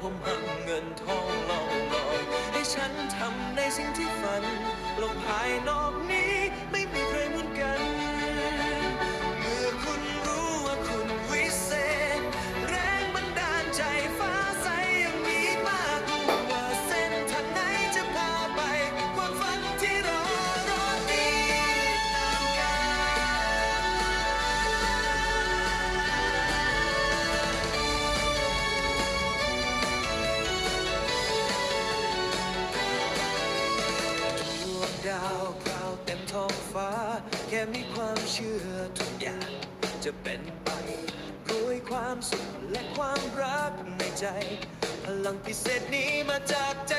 ผมหักเงินทองเล่าลอยให้ฉันทำในสิ่งที่ฝันโลกภายนอกนี้าวคราวเต็มท้องฟ้า แค่มีความเชื่อทุกอย่าง จะเป็นไปรวยความสุขและความรักในใจ พลังพิเศษนี้มาจากใจ